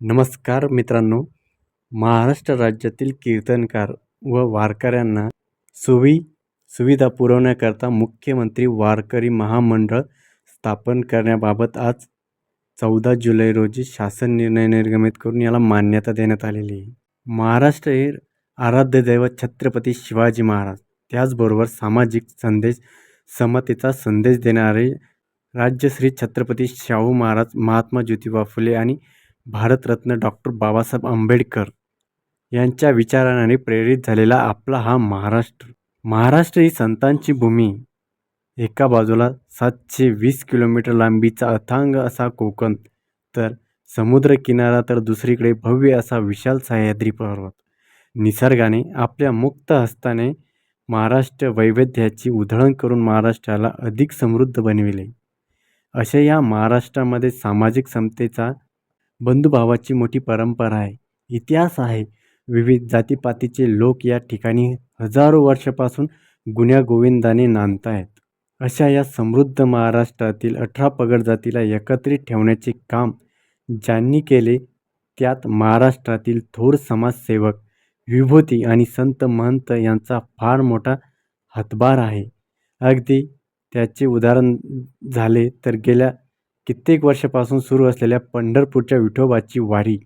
नमस्कार मित्रांनो. महाराष्ट्र राज्यातील कीर्तनकार व वारकऱ्यांना सोयी सुविधा पुरवण्याकरता मुख्यमंत्री वारकरी महामंडळ स्थापन करण्याबाबत आज चौदा जुलै रोजी शासन निर्णय निर्गमित करून याला मान्यता देण्यात आलेली आहे. महाराष्ट्र हे आराध्य दैवत छत्रपती शिवाजी महाराज. त्याचबरोबर सामाजिक संदेश समतेचा संदेश देणारे राज्यश्री छत्रपती शाहू महाराज महात्मा ज्योतिबा फुले आणि भारतरत्न डॉक्टर बाबासाहेब आंबेडकर यांच्या विचाराने प्रेरित झालेला आपला हा महाराष्ट्र. महाराष्ट्र ही संतांची भूमी. एका बाजूला सातशे वीस किलोमीटर लांबीचा अथांग असा कोकण तर समुद्रकिनारा तर दुसरीकडे भव्य असा विशाल सह्याद्री पर्वत. निसर्गाने आपल्या मुक्त हस्ताने महाराष्ट्र वैविध्याची उधळण करून महाराष्ट्राला अधिक समृद्ध बनविले. अशा या महाराष्ट्रामध्ये सामाजिक समतेचा बंधुभावाची मोठी परंपरा आहे. इतिहास आहे. विविध जातीपातीचे लोक या ठिकाणी हजारो वर्षापासून गुण्यागोविंदाने नांदत आहेत अशा या समृद्ध महाराष्ट्रातील अठरा पगड जातीला एकत्रित ठेवण्याचे काम ज्यांनी केले त्यात महाराष्ट्रातील थोर समाजसेवक विभूती आणि संत महंत यांचा फार मोठा हातभार आहे. अगदी त्याचे उदाहरण झाले तर गेल्या कित्येक वर्षापासून सुरू असलेल्या पंढरपूरच्या विठोबाची वारी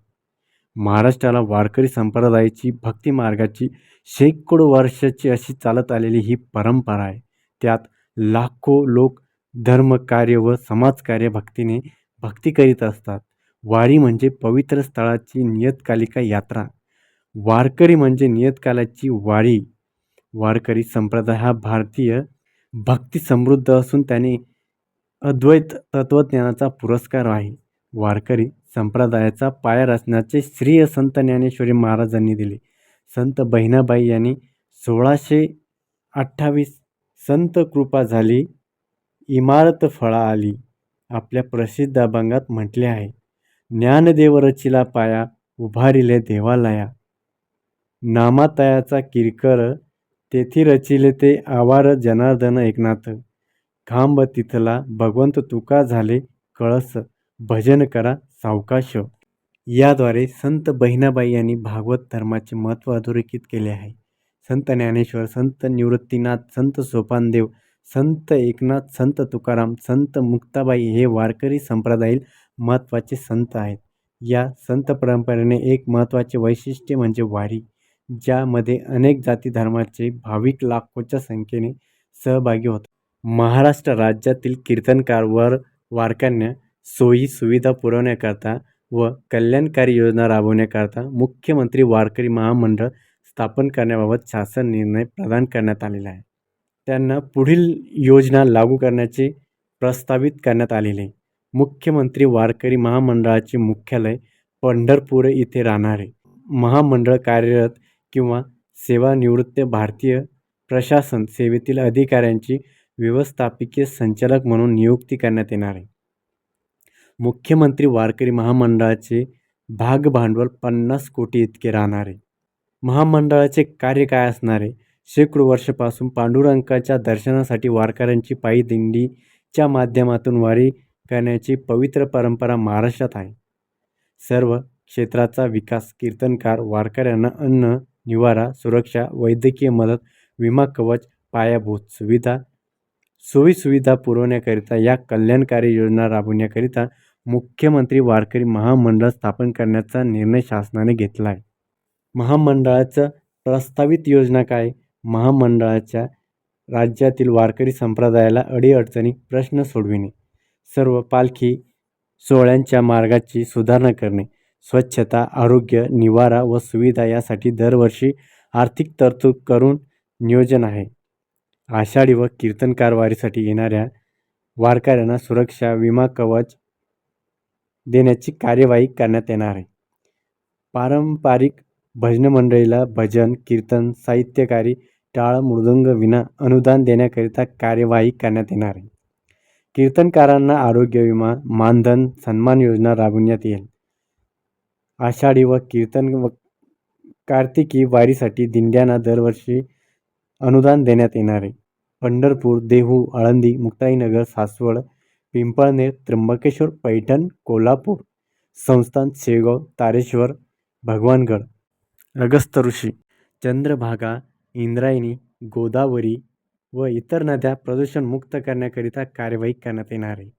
महाराष्ट्राला वारकरी संप्रदायाची भक्ती मार्गाची शेकडो वर्षाची अशी चालत आलेली ही परंपरा आहे. त्यात लाखो लोक धर्मकार्य व समाजकार्य भक्तीने भक्ती करीत असतात. वारी म्हणजे पवित्र स्थळाची नियतकालिका यात्रा. वारकरी म्हणजे नियतकालाची वारी. वारकरी संप्रदाय हा भारतीय भक्ती समृद्ध असून त्याने अद्वैत तत्त्वज्ञानाचा पुरस्कार आहे. वारकरी संप्रदायाचा पाया रचण्याचे श्रेय संत ज्ञानेश्वरी महाराजांनी दिले. संत बहिणाबाई यांनी सोळाशे अठ्ठावीस संत कृपा झाली इमारत फळा आली आपल्या प्रसिद्ध अभंगात म्हटले आहे. ज्ञानदेव रचिला पाया उभारिले देवालया. नामातयाचा किरकर तेथी रचिले ते आवार जनार्दन एकनाथ. थांब तिथला भगवंत तुका झाले कळस भजन करा सावकाश. याद्वारे संत बहिणाबाई यांनी भागवत धर्माचे महत्त्व अधोरेखित केले आहे. संत ज्ञानेश्वर संत निवृत्तीनाथ संत सोपानदेव संत एकनाथ संत तुकाराम संत मुक्ताबाई हे वारकरी संप्रदायातील महत्त्वाचे संत आहेत. या संत परंपरेने एक महत्त्वाचे वैशिष्ट्य म्हणजे वारी ज्यामध्ये अनेक जाती धर्माचे भाविक लाखोच्या संख्येने सहभागी होतात. महाराष्ट्र राज्यातील कीर्तनकार वर वारकऱ्यांना सोयी सुविधा पुरवण्याकरता व कल्याणकारी योजना राबवण्याकरता मुख्यमंत्री वारकरी महामंडळ स्थापन करण्याबाबत शासन निर्णय प्रदान करण्यात आलेला आहे. त्यांना पुढील योजना लागू करण्याचे प्रस्तावित करण्यात आलेले. मुख्यमंत्री वारकरी महामंडळाचे मुख्यालय पंढरपूर इथे राहणारे महामंडळ कार्यरत किंवा सेवानिवृत्त भारतीय प्रशासन सेवेतील अधिकाऱ्यांची व्यवस्थापकीय संचालक म्हणून नियुक्ती करण्यात येणार आहे. मुख्यमंत्री वारकरी महामंडळाचे भागभांडवल पन्नास कोटी इतके राहणार आहे. महामंडळाचे कार्य काय असणार आहे? शेकडो वर्षापासून पांडुरंगाच्या दर्शनासाठी वारकऱ्यांची पायी दिंडीच्या माध्यमातून वारी करण्याची पवित्र परंपरा महाराष्ट्रात आहे. सर्व क्षेत्राचा विकास कीर्तनकार वारकऱ्यांना अन्न निवारा सुरक्षा वैद्यकीय मदत विमा कवच पायाभूत सुविधा सोयीसुविधा पुरवण्याकरिता या कल्याणकारी योजना राबवण्याकरिता मुख्यमंत्री वारकरी महामंडळ स्थापन करण्याचा निर्णय शासनाने घेतला आहे. महामंडळाचं प्रस्तावित योजना काय? महामंडळाच्या राज्यातील वारकरी संप्रदायाला अडीअडचणी प्रश्न सोडविणे. सर्व पालखी सोहळ्यांच्या मार्गाची सुधारणा करणे. स्वच्छता आरोग्य निवारा व सुविधा यासाठी दरवर्षी आर्थिक तरतूद करून नियोजन आहे. आषाढी व कीर्तनकार वारीसाठी येणाऱ्या वारकऱ्यांना सुरक्षा विमा कवच देण्याची कार्यवाही करण्यात येणार आहे. पारंपरिक भजन मंडळीला भजन कीर्तन साहित्यकारी टाळ मृदंग विना अनुदान देण्याकरिता कार्यवाही करण्यात येणार आहे. कीर्तनकारांना आरोग्य विमा मानधन सन्मान योजना राबविण्यात येईल. आषाढी व कीर्तन व कार्तिकी वारीसाठी दिंड्यांना दरवर्षी अनुदान देण्यात येणार आहे. पंढरपूर देहू आळंदी मुक्ताईनगर सासवड पिंपळनेर त्र्यंबकेश्वर पैठण कोल्हापूर संस्थान शेगाव तारेश्वर भगवानगड. अगस्त ऋषी चंद्रभागा इंद्रायणी गोदावरी व इतर नद्या प्रदूषणमुक्त करण्याकरिता कार्यवाही करण्यात येणार आहे.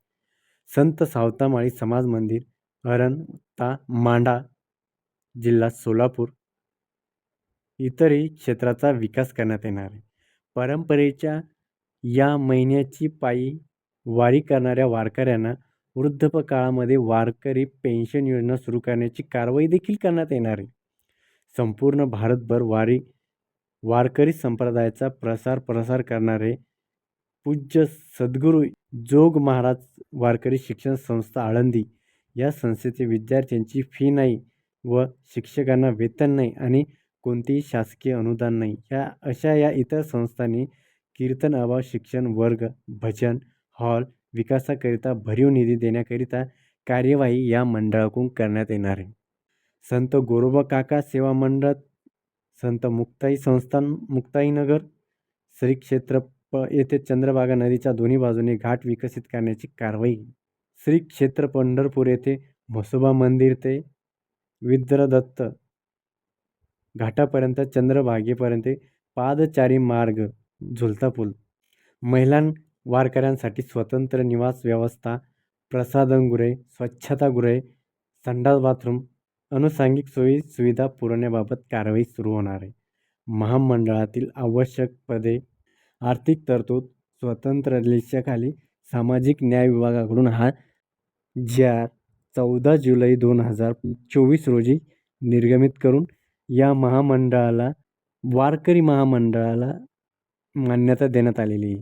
संत सावतामाळी समाज मंदिर अरणता मांडा जिल्हा सोलापूर इतरही क्षेत्राचा विकास करण्यात येणार आहे. परंपरेच्या या महिन्याची पायी वारी करणाऱ्या वारकऱ्यांना वृद्धपकाळामध्ये वारकरी पेन्शन योजना सुरू करण्याची कारवाई देखील करण्यात येणार आहे. संपूर्ण भारतभर वारी वारकरी संप्रदायाचा प्रसार प्रसार करणारे पूज्य सद्गुरू जोग महाराज वारकरी शिक्षण संस्था आळंदी या संस्थेचे विद्यार्थ्यांची फी नाही व शिक्षकांना वेतन नाही आणि कोणतेही शासकीय अनुदान नाही. या अशा या इतर संस्थांनी कीर्तन आवाज शिक्षण वर्ग भजन हॉल विकासाकरिता भरीव निधी देण्याकरिता कार्यवाही या मंडळाकडून करण्यात येणार आहे. संत गोरोबा काका सेवा मंडळ संत मुक्ताई संस्थान मुक्ताईनगर श्री क्षेत्र प येथे चंद्रभागा नदीच्या दोन्ही बाजूने घाट विकसित करण्याची कारवाई. श्री क्षेत्र पंढरपूर येथे म्हसोबा मंदिर ते विद्रदत्त घाटापर्यंत चंद्रभागेपर्यंत पादचारी मार्ग झुलता पूल. महिलां वारकऱ्यांसाठी स्वतंत्र निवास व्यवस्था प्रसाधनगृहे स्वच्छतागृहे संडास बाथरूम अनुषंगिक सोयी सुविधा पुरवण्याबाबत कारवाई सुरू होणार आहे. महामंडळातील आवश्यक पदे आर्थिक तरतूद स्वतंत्र लिस्ट्याखाली सामाजिक न्याय विभागाकडून हा जी आर चौदा जुलै दोन हजार चोवीस रोजी निर्गमित करून या महामंडळाला वारकरी महामंडळाला मान्यता देण्यात आलेली